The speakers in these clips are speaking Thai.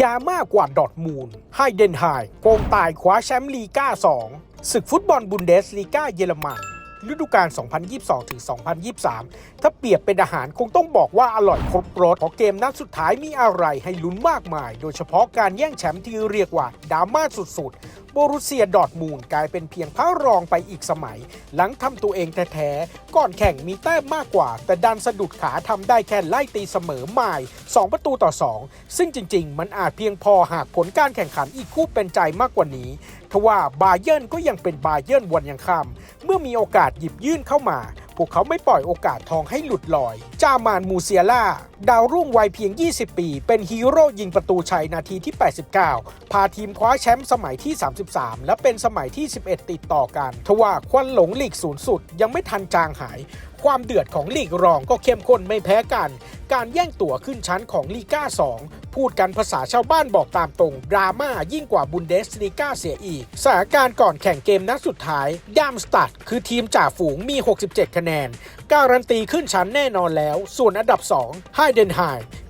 ดราม่ากว่าดอทมูลไฮเดนไฮโกงตายคว้าแชมป์ลีก้า2 ศึกฟุตบอลบุนเดสลีกาเยอรมันฤดูกาล 2022-2023 ถ้าเปรียบเป็นอาหารคงต้องบอกว่าอร่อยครบรสเพราะเกมนัดสุดท้ายมีอะไรให้ลุ้นมากมาย โดยเฉพาะการแย่งแชมป์ที่เรียกว่าดราม่าสุดๆ โบรุเซียดอร์ทมูลกลายเป็นเพียงพระรองไปอีกสมัย หลังทำตัวเองแท้ๆ ก่อนแข่งมีแต้มมากกว่า แต่ดันสะดุดขาทำได้แค่ไล่ตีเสมอหมาย 2 ประตูต่อ 2 ซึ่งจริงๆ มันอาจเพียงพอหากผลการแข่งขันอีกคู่เป็นใจมากกว่านี้ทว่าบาเยิร์นก็ยังเป็นบาเยิร์นวันยังคำเมื่อมีโอกาสหยิบยื่นเข้ามา พวกเขาไม่ปล่อยโอกาสทองให้หลุดลอย จามานมูเซียล่า ดาวรุ่งวัยเพียง 20 ปี เป็นฮีโร่ยิงประตูชัยนาทีที่ 89 พาทีมคว้าแชมป์สมัยที่ 33 และเป็นสมัยที่ 11 ติดต่อกันทว่าควันหลงลีกสูงสุด ยังไม่ทันจางหาย ความเดือดของลีกรองก็เข้มข้นไม่แพ้กัน การแย่งตั๋วขึ้นชั้นของลีก้า2 พูดกันภาษาชาวบ้านบอกตามตรง ดราม่ายิ่งกว่าบุนเดสลีกาเสียอีกสถานการณ์ก่อนแข่งเกมนัดสุดท้ายดามสตัดคือทีมจ่าฝูงมี 67 คะแนน การันตีขึ้นชั้นแน่นอนแล้ว ส่วนอันดับ2ไฮเดนไฮ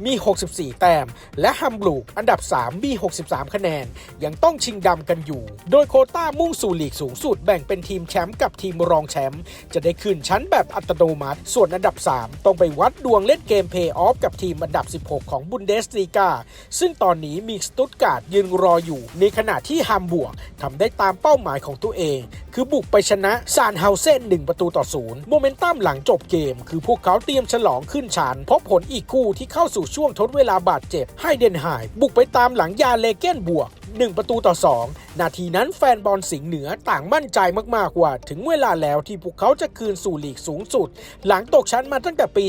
มี 64 แต้ม และฮัมบลูกอันดับ 3 มี 63 คะแนน ยังต้องชิงดำกันอยู่ โดยโคต้ามุ่งสู่ลีกสูงสุดแบ่งเป็นทีมแชมป์กับทีมรองแชมป์จะได้ขึ้นชั้นแบบอัตโนมัติ ส่วนอันดับ 3 ต้องไปวัดดวงเล่นเกมเพย์ออฟกับทีมอันดับ 16 ของบุนเดสลีกา ซึ่งตอนนี้มีสตุตการ์ดยืนรออยู่ ในขณะที่ฮัมบวกทำได้ตามเป้าหมายของตัวเอง คือบุกไปชนะซานเฮาเซน1ประตูต่อศูนย์โมเมนตัมหลังจบเกม คือพวกเขาเตรียมฉลองขึ้นชันเพราะผลอีกคู่ที่เข้าสู่ช่วงทดเวลาบาดเจ็บให้เดนไฮบุกไปตามหลังยาเลเกนบวก 1 ประตูต่อ 2 นาทีนั้นแฟนบอลสิงห์เหนือต่างมั่นใจมากๆว่า ถึงเวลาแล้วที่พวกเขาจะคืนสู่ลีกสูงสุด หลังตกชั้นมาตั้งแต่ปี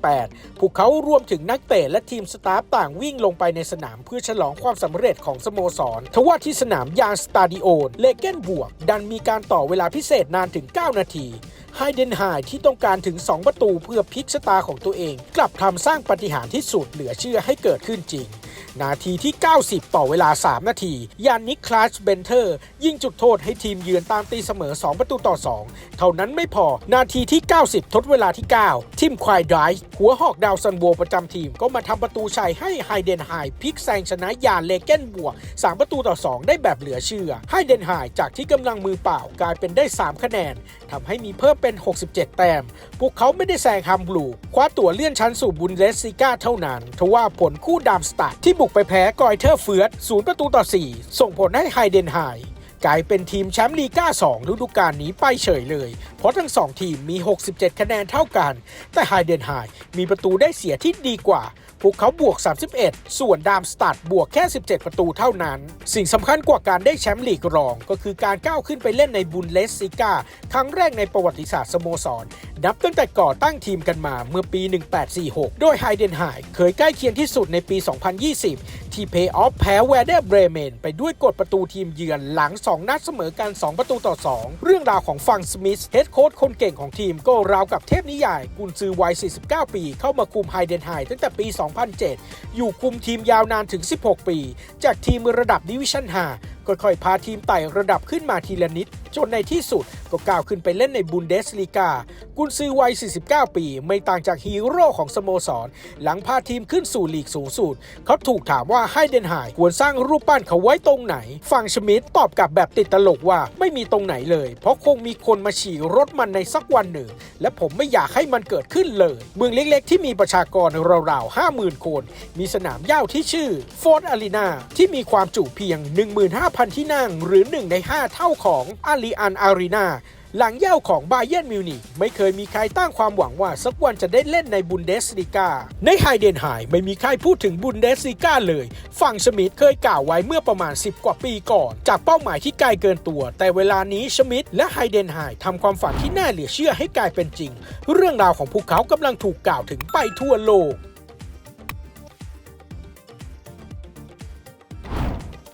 2018 พวกเขารวมถึงนักเตะและทีมสตาฟต่างวิ่งลงไปในสนามเพื่อฉลองความสำเร็จของสโมสรทว่าที่สนามยางสตาดิโอนเลเกนบวก ดันมีการต่อเวลาพิเศษนานถึง 9 นาทีไฮเดนไฮที่ต้องการถึง 2 ประตูเพื่อพลิกชะตาของตัวเอง กลับทำสร้างปาฏิหารย์ที่สุดเหลือเชื่อให้เกิดขึ้นจริง นาทีที่ 90 ต่อเวลา 3 นาที ยานนิคลาสเบนเทอร์ ยิงจุดโทษให้ทีมเยือนตามตีเสมอ 2 ประตูต่อ 2 เท่านั้นไม่พอ นาทีที่ 90 ทดเวลาที่ 9 ทีมควายไดร์หัวหอกดาวซันโวประจำทีมก็มาทำประตูชัยให้ไฮเดนไฮพลิกแซงชนะยานเลเกนบวก 3 ประตูต่อ 2 ได้แบบเหลือเชื่อ ไฮเดนไฮจากที่กำลังมือเปล่ากลายเป็นได้ 3 คะแนนทำให้มีเพิ่มเป็น 67 แต้ม พวกเขาไม่ได้แซงฮัมบลูคว้าตั๋วเลื่อนชั้นสู่บุนเดสซิก้าเท่านั้นทว่าผลคู่ดามสตัดที่บุกไปแพ้กอยเทอร์เฟือดศูนย์ประตูต่อ 4 ส่งผลให้ไฮเดนไฮกลายเป็นทีมแชมป์ลีก้า 2 ฤดูกาลนี้ไปเฉยเลย เพราะทั้ง 2 ทีมมี 67 คะแนนเท่ากัน แต่ไฮเดนไฮมีประตูได้เสียที่ดีกว่าพวกเขาบวก 31 ส่วนดามสตัดบวกแค่ 17 ประตูเท่านั้น สิ่งสำคัญกว่าการได้แชมป์ลีกรอง ก็คือการก้าวขึ้นไปเล่นในบุนเลสซิก้าครั้งแรกในประวัติศาสตร์สโมสร นับตั้งแต่ก่อตั้งทีมกันมาเมื่อปี 1846 โดยไฮเดนไฮเคยใกล้เคียงที่สุดในปี 2020 ที่เพย์ออฟแพ้แวเดอร์เบรเมน ไปด้วยกดประตูทีมเยือนหลัง 2 นัดเสมอกัน 2 ประตูต่อ 2 เรื่องราวของฟังสมิธเฮดโค้ชคนเก่งของทีมก็ราวกับเทพนิยายกุนซือวัย 49 ปี เข้ามาคุมไฮเดนไฮตั้งแต่ปี2007 อยู่คุมทีมยาวนานถึง 16 ปี จากทีมระดับดิวิชั่น5ค่อยๆ พาทีมไต่ระดับขึ้นมาทีละนิด จนในที่สุด ก็ก้าวขึ้นไปเล่นในบุนเดสลีกา กุนซือวัย 49 ปี ไม่ต่างจากฮีโร่ของสโมสร หลังพาทีมขึ้นสู่ลีกสูงสุด เขาถูกถามว่าไฮเดนไฮควรสร้างรูปปั้นเขาไว้ตรงไหน ฝั่งชมิดตอบกลับแบบติดตลกว่าไม่มีตรงไหนเลย เพราะคงมีคนมาฉี่รถมันในสักวันหนึ่ง และผมไม่อยากให้มันเกิดขึ้นเลย เมืองเล็กๆ ที่มีประชากรราวๆ50,000 คน มีสนามหญ้าที่ชื่อโฟร์ดอารีนาที่มีความจุเพียง 15,000 ที่นั่ง หรือ 1 ใน 5 เท่าของอารีอันอารีนา หลังเย่าของบาเยนมิวนิกไม่เคยมีใครตั้งความหวังว่าสักวันจะได้เล่นในบุนเดสลีกา ในไฮเดนไฮไม่มีใครพูดถึงบุนเดสลีกาเลย ฝั่งชมิดเคยกล่าวไว้เมื่อประมาณ 10 กว่าปีก่อน จากเป้าหมายที่ไกลเกินตัว แต่เวลานี้ชมิดและไฮเดนไฮทำความฝันที่น่าเหลือเชื่อให้กลายเป็นจริง เรื่องราวของพวกเขากำลังถูกกล่าวถึงไปทั่วโลก